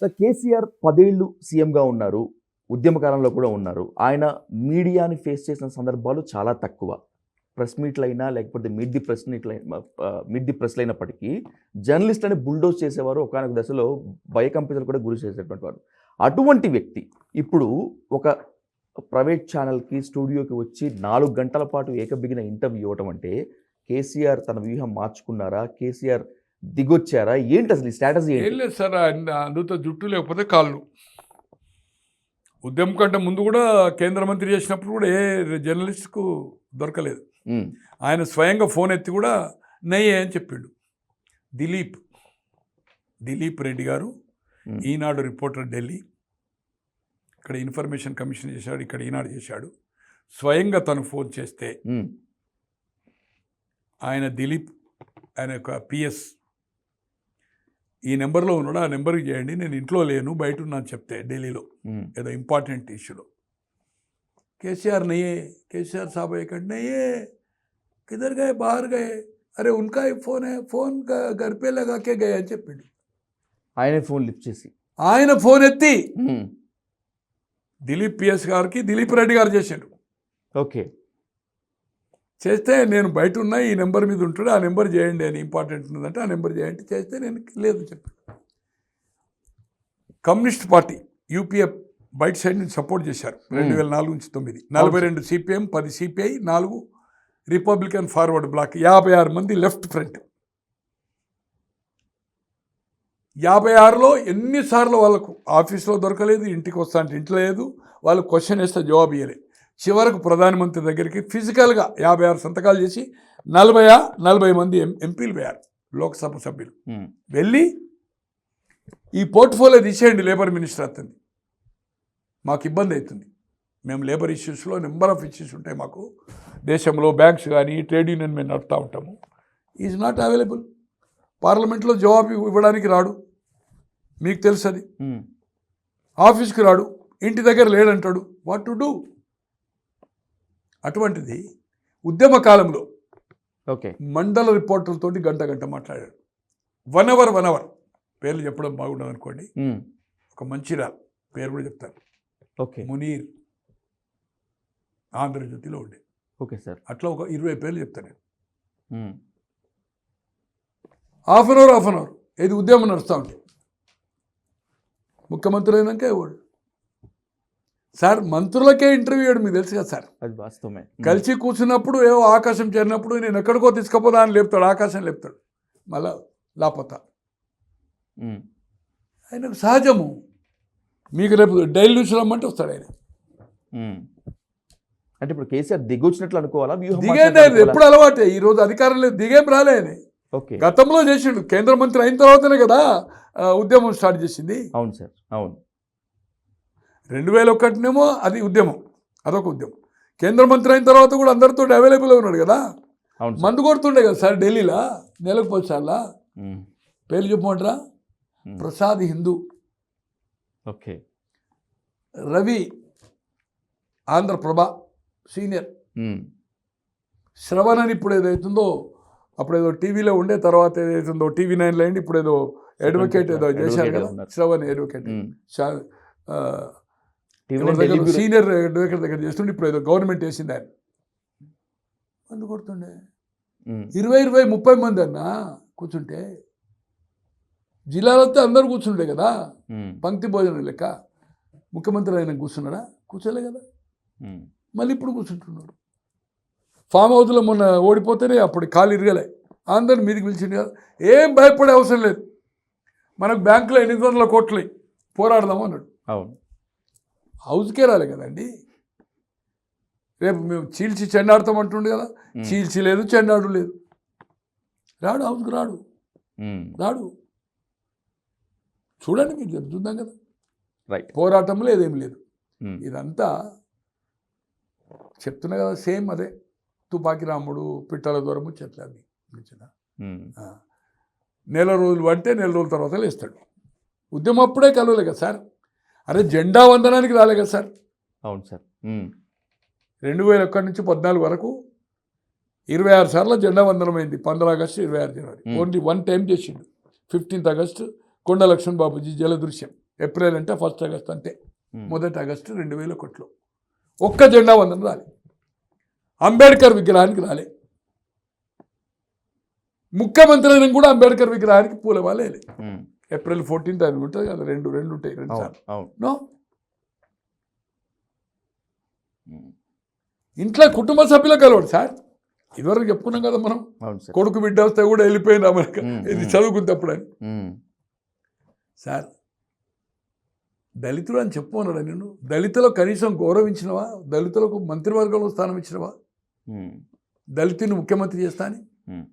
Sir KCR పదేళ్ళు సీఎంగా ఉన్నారు ఉద్యమకాలంలో కూడా ఉన్నారు. ఆయన మీడియాని ఫేస్ చేసిన సందర్భాలు చాలా తక్కువ. ప్రెస్ మీట్లు అయినా లేకపోతే మిడ్ ది ప్రెస్ మీట్లు మిడ్ ది ప్రెస్లు అయినప్పటికీ జర్నలిస్ట్ అని బుల్డోజ్ చేసేవారు ఒకనొక దశలో భయకంపితలు కూడా గురి చేసేటువంటి వారు. అటువంటి వ్యక్తి ఇప్పుడు ఒక ప్రైవేట్ ఛానల్కి స్టూడియోకి వచ్చి నాలుగు గంటల పాటు ఏకబిగిన ఇంటర్వ్యూ ఇవ్వటం అంటే కేసీఆర్ తన వ్యూహం మార్చుకున్నారా? కేసీఆర్ దిగొచ్చారా? ఏంటి అసలు ఈ స్ట్రాటజీ ఏం లేదు సార్ అందుతో జుట్టు లేకపోతే కాళ్ళు. ఉద్యమం కంటే ముందు కూడా కేంద్ర మంత్రి చేసినప్పుడు కూడా ఏ జర్నలిస్ట్కు దొరకలేదు. ఆయన స్వయంగా ఫోన్ ఎత్తి కూడా నయ్యే అని చెప్పిండు. దిలీప్ దిలీప్ రెడ్డి గారు ఈనాడు రిపోర్టర్ ఢిల్లీ. ఇక్కడ ఇన్ఫర్మేషన్ కమిషన్ చేశాడు ఇక్కడ ఈనాడు చేశాడు. స్వయంగా తను ఫోన్ చేస్తే ఆయన దిలీప్ ఆయన యొక్క పిఎస్ ఈ నెంబర్లో ఉన్నాడు ఆ నెంబర్కి చేయండి నేను ఇంట్లో లేను బయట ఉన్నాను చెప్తే ఢిల్లీలో. ఏదో ఇంపార్టెంట్ ఇష్యూలో. కేసీఆర్ नहीं కేసీఆర్ के सी आर కిదర్ एक नहीं है అరే ఉన్కా ఫోన్ ఫోన్ గర్పే లగాకే గయా అని చెప్పిండు. ఆయన ఫోన్ లిఫ్ట్ చేసి. ఆయన ఫోన్ ఎత్తి దిలీప్ పిఎస్ గారికి దిలీప్ రెడ్డి గారు చేశాడు ఓకే. చేస్తే నేను బయట ఉన్నా ఈ నెంబర్ మీద ఉంటాడు ఆ నెంబర్ చేయండి అని ఇంపార్టెంట్ ఉన్నదంటే ఆ నెంబర్ చేయండి. చేస్తే నేను లేదు చెప్పాను. కమ్యూనిస్ట్ పార్టీ యూపీఏ బయట సైడ్ నుంచి సపోర్ట్ చేశారు. రెండు వేల నాలుగు నుంచి తొమ్మిది. నలభై రెండు సిపిఎం పది సిపిఐ నాలుగు రిపబ్లికన్ ఫార్వర్డ్ బ్లాక్ యాభై ఆరు మంది లెఫ్ట్ ఫ్రంట్. యాభై ఆరులో ఎన్నిసార్లు వాళ్ళకు ఆఫీస్లో దొరకలేదు ఇంటికి వస్తా అంటే ఇంట్లో లేదు వాళ్ళు క్వశ్చన్ వేస్తే జవాబు ఇవ్వలేదు చివరకు ప్రధానమంత్రి దగ్గరికి ఫిజికల్గా యాభై ఆరు సంతకాలు చేసి నలభై నలభై మంది ఎంపీలు పోయారు లోక్సభ సభ్యులు. వెళ్ళి ఈ పోర్ట్ఫోలియో తీసేయండి లేబర్ మినిస్టర్ అతన్ని మాకు ఇబ్బంది అవుతుంది మేము లేబర్ ఇష్యూస్లో నెంబర్ ఆఫ్ ఇష్యూస్ ఉంటాయి మాకు. దేశంలో బ్యాంక్స్ కానీ ట్రేడ్ యూనియన్ మేము నడుపుతూ ఉంటాము. Is not available. పార్లమెంట్లో జవాబు ఇవ్వడానికి రాడు. మీకు తెలుసు అది ఆఫీస్కి రాడు. ఇంటి దగ్గర లేడంటాడు. What to do? అటువంటిది ఉద్యమ కాలంలో ఓకే. మండల రిపోర్టర్లతోటి గంట గంట మాట్లాడాడు. One hour one hour. పేర్లు చెప్పడం బాగుండదు అనుకోండి. ఒక మంచిర్యాల పేరు కూడా చెప్తాను. ఓకే. మునీర్ ఆంధ్రజ్యోతిలో ఉండే. Okay sir. అట్లా ఒక ఇరవై పేర్లు చెప్తాను నేను. Half an hour half an hour. ఏది ఉద్యమం నడుస్తూ ఉంటే. ముఖ్యమంత్రి అయినాక ఇవ్వడు సార్ మంత్రులకే ఇంటర్వ్యూ ఇవ్వడు మీకు తెలుసు కదా సార్. అది వాస్తవమే. కలిసి కూర్చున్నప్పుడు ఏవో ఆకాశం చేరినప్పుడు నేను ఎక్కడికో తీసుకుపోదా అని లేపుతాడు ఆకాశం లేపుతాడు. మళ్ళా లాపతా. ఉమ్, ఆయనకు సహజము. మీకు రేపు డైలీ న్యూస్ రమ్మంటే వస్తాడు ఆయన. అంటే ఇప్పుడు కేసీఆర్ దిగొచ్చినట్లు అనుకోవాలా? దిగేది ఆయన? ఎప్పుడు అలవాటే. ఈ రోజు అధికారం లేదు. దిగేం రాలే ఆయన. ఓకే. గతంలో చేసిండు. కేంద్ర మంత్రి అయిన తర్వాతనే కదా ఉద్యమం స్టార్ట్ చేసింది. అవును సార్. అవును. రెండు వేల ఒకటినేమో అది ఉద్యమం. అదొక ఉద్యమం. కేంద్ర మంత్రి అయిన తర్వాత కూడా అందరితో అవైలబుల్ ఉన్నాడు కదా? మందు కొడుతుండే కదా సార్ ఢిల్లీలో? నెలకు ఉమ్, పేర్లు చెప్పమంటారా? ప్రసాద్ హిందూ. ఓకే. రవి ఆంధ్రప్రభ సీనియర్. శ్రవణ్ అని ఇప్పుడు ఏదైతుందో అప్పుడు ఏదో టీవీలో ఉండే తర్వాత ఏదైతుందో టీవీ నైన్లో అయింది ఇప్పుడు ఏదో అడ్వకేట్ ఏదో చేశారు కదా. శ్రవణ్ అడ్వకేట్ సీనియర్ దగ్గర చేస్తుండే ఇప్పుడు ఏదో గవర్నమెంట్ వేసింది ఆయన. మందు కొడుతుండే. ఇరవై ఇరవై ముప్పై మంది అన్న కూర్చుంటే జిల్లాలో వస్తే అందరూ కూర్చుండే కదా. పంక్తి భోజనం లెక్క. ముఖ్యమంత్రి ఆయన కూర్చున్నాడా? కూర్చోలే కదా. మళ్ళీ ఇప్పుడు కూర్చుంటున్నాడు. ఫామ్ హౌస్లో మొన్న ఓడిపోతేనే అప్పుడు కాలు ఇరగలే. అందరిని మీదికి పిలిచింది కదా. ఏం భయపడే అవసరం లేదు. మనకు బ్యాంకులో ఎనిమిది వందల కోట్లు పోరాడదాం అన్నాడు. అవును. హౌస్కే రాలే కదండి. రేపు మేము చీల్చి చెండాడతాం అంటుండే కదా. చీల్చి లేదు చెండాడు లేదు. రాడు హౌస్కి రాడు. రాడు. చూడండి మీకు చెప్తుందాం కదా. రైట్ పోరాటం లేదేం లేదు. ఇదంతా చెప్తున్నా కదా సేమ్ అదే. తుపాకి రాముడు పిట్టల దూరము చెట్ల ఆ. నెల రోజులు అంటే నెల రోజుల తర్వాత లేస్తాడు. ఉద్యమం అప్పుడే కలవలే కదా సార్. అరే జెండా వందనానికి రాలే కదా సార్. అవును సార్. రెండు వేల ఒక్కటి నుంచి పద్నాలుగు వరకు ఇరవై ఆరు సార్లు జెండా వందనం అయింది. పంద్రహ ఆగస్టు ఇరవై ఆరు జనవరి. ఓన్లీ వన్ టైం చేసిండు. Fifteenth August Konda Laxman Babuji Jaladrushyam. April అంటే ఫస్ట్ ఆగస్ట్ అంటే. మొదటి ఆగస్టు రెండు వేల కోట్లు ఒక్క జెండా వందన రాలే. అంబేద్కర్ విగ్రహానికి రాలే. ముఖ్యమంత్రి అయినా కూడా అంబేద్కర్ విగ్రహానికి పూలవాలే ఉమ్. ఏప్రిల్ ఫోర్టీన్త్ అని ఉంటుంది కదా రెండు రెండు ఉంటాయి రెండు సార్లు. నో. ఇంట్లో కుటుంబ సభ్యులు కలవడు సార్. ఇదివరకు చెప్పుకున్నాం కదా మనం. కొడుకు బిడ్డ వస్తే కూడా వెళ్ళిపోయింది అమెరికా. ఇది మ్మ్. చదువుకునేటప్పుడు అని. సార్ దళితుడు అని చెప్పుకున్నాడా నేను దళితులకు కనీసం గౌరవించినవా? దళితులకు మంత్రివర్గంలో స్థానం ఇచ్చినవా. దళితుని ముఖ్యమంత్రి చేస్తా అని?